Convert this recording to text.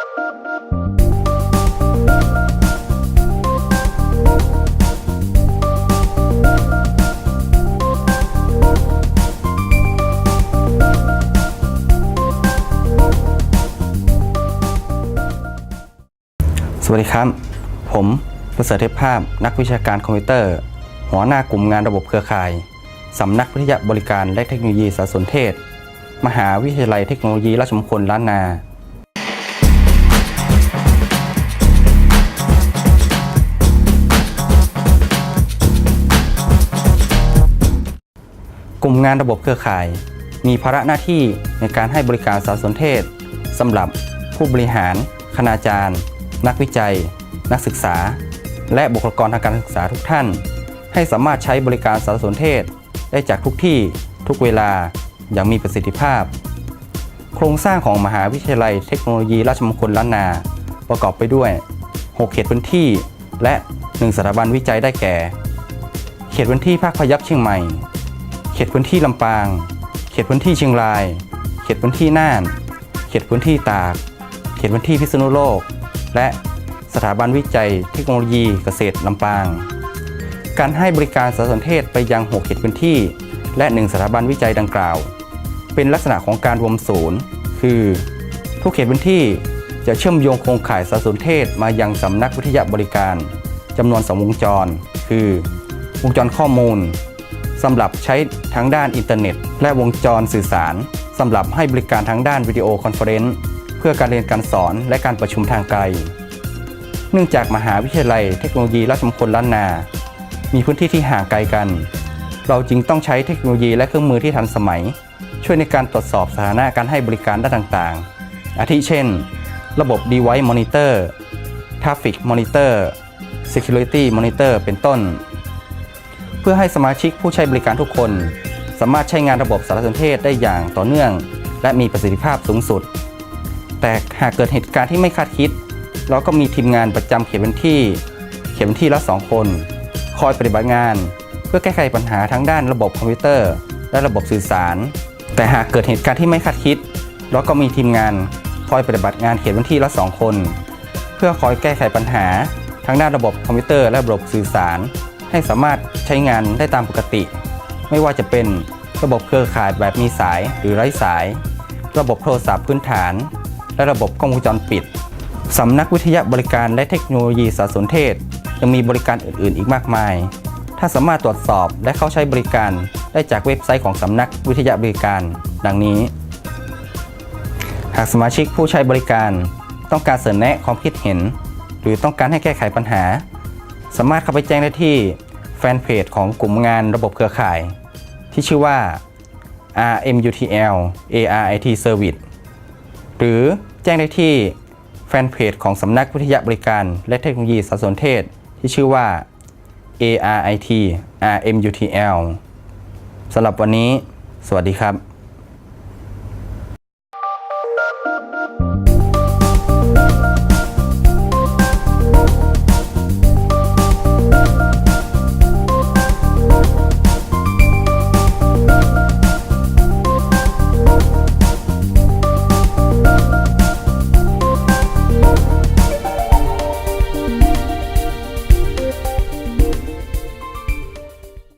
สวัสดีครับ ผมประเสริฐเทพภาพ นักวิชาการคอมพิวเตอร์ หัวหน้ากลุ่มงานระบบเครือข่าย สำนักวิทยาบริการและเทคโนโลยีสารสนเทศ มหาวิทยาลัยเทคโนโลยีราชมงคลล้านนา กลุ่มงานระบบเครือข่าย มีภาระหน้าที่ในการให้บริการสารสนเทศสำหรับผู้บริหาร คณาจารย์ นักวิจัย นักศึกษา และบุคลากรทางการศึกษาทุกท่าน ให้สามารถใช้บริการสารสนเทศได้จากทุกที่ทุกเวลาอย่างมีประสิทธิภาพ โครงสร้างของมหาวิทยาลัยเทคโนโลยีราชมงคลล้านนา ประกอบไปด้วย 6 เขตพื้นที่ และ 1 สถาบันวิจัยได้แก่ เขตพื้นที่ภาคพยัพเชียงใหม่ ตพื้นที่ลำปาง เขตพื้นที่เชียงราย เขตพื้นที่น่าน เขตพื้นที่ตาก เขตพื้นที่พิษณุโลก และสถาบันวิจัยเทคโนโลยีเกษตรลำปาง การให้บริการสารสนเทศไปยัง6เขตพื้นที่ และ 1 สถาบันวิจัยดังกล่าว เป็นลักษณะของการรวมศูนย์ คือ ทุกเขตพื้นที่จะเชื่อมโยงโครงข่ายสารสนเทศมายังสำนักวิทยาบริการจำนวน2วงจร คือ วงจรข้อมูล สำหรับใช้ทั้งด้านอินเทอร์เน็ต และวงจรสื่อสารสำหรับให้บริการทั้งด้านวิดีโอคอนเฟอเรนซ์เพื่อการเรียนการสอนและการประชุมทางไกล เนื่องจากมหาวิทยาลัยเทคโนโลยีราชมงคลล้านนา มีพื้นที่ที่ห่างไกลกัน เราจึงต้องใช้เทคโนโลยีและเครื่องมือที่ทันสมัย ช่วยในการตรวจสอบสถานะการให้บริการด้านต่างๆ อาทิเช่น ระบบ Device Monitor Traffic Monitor Security Monitor เป็นต้น เพื่อให้สมาชิกผู้ใช้บริการทุกคน สามารถใช้งานระบบสารสนเทศได้อย่างต่อเนื่อง และมีประสิทธิภาพสูงสุด แต่หากเกิดเหตุการณ์ที่ไม่คาดคิด เราก็มีทีมงานประจำเขตพื้นที่ เขตพื้นที่ละ2คน คอยปฏิบัติงาน เพื่อแก้ไขปัญหาทั้งด้านระบบคอมพิวเตอร์ และระบบสื่อสาร แต่หากเกิดเหตุการณ์ที่ไม่คาดคิด เราก็มีทีมงานคอยปฏิบัติงานเขตพื้นที่ละ2คน เพื่อคอยแก้ไขปัญหาทั้งด้านระบบคอมพิวเตอร์และระบบสื่อสาร ให้สามารถใช้งานได้ตามปกติ ไม่ว่าจะเป็นระบบเครือข่ายแบบมีสายหรือไร้สาย ระบบโทรศัพท์พื้นฐาน และระบบกล้องวงจรปิดสำนักวิทยาบริการและเทคโนโลยีสารสนเทศ ยังมีบริการอื่น ๆ อีกมากมาย ถ้าสามารถตรวจสอบและเข้าใช้บริการได้จากเว็บไซต์ของสำนักวิทยาบริการ ดังนี้ หากสมาชิกผู้ใช้บริการ ต้องการเสนอแนะความคิดเห็น หรือต้องการให้แก้ไขปัญหา สามารถเข้าไปแจ้งได้ที่แฟนเพจของกลุ่มงานระบบเครือข่าย ที่ชื่อว่า RMUTL ARIT Service หรือแจ้งได้ที่แฟนเพจของสำนักวิทยาบริการและเทคโนโลยีสารสนเทศ ที่ชื่อว่า ARIT RMUTL สำหรับวันนี้ สวัสดีครับ